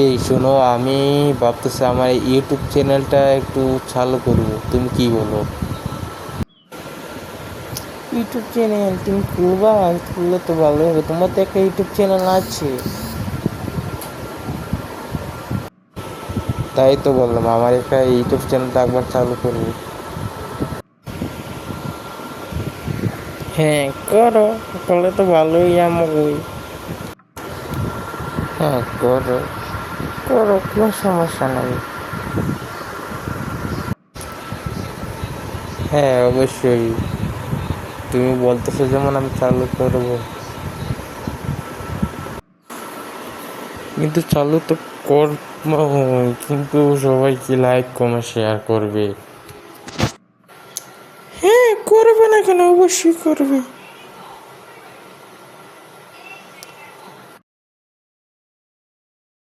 এই শোনো আমি ভাবতেছি আমার ইউটিউব চ্যানেলটা একটু চালু করব। তুমি কি বলো? ইউটিউব চ্যানেল তুমি খুলবা খুললে তো ভালো হবে। তোমার তো একটা ইউটিউব চ্যানেল আছে। তাই তো বললাম আমার একটা ইউটিউব চ্যানেলটা একবার চালু করব হ্যাঁ করো করলে তো ভালোই আমাকে হ্যাঁ করো। করো কোনো সমস্যা নেই। হ্যাঁ অবশ্যই। তুমি বলতেছো যেমন আমি চালু করব। কিন্তু চালু তো কর কিন্তু সবাই কি লাইক কমে শেয়ার করবে? হ্যাঁ করবে না কেন? অবশ্যই করবে।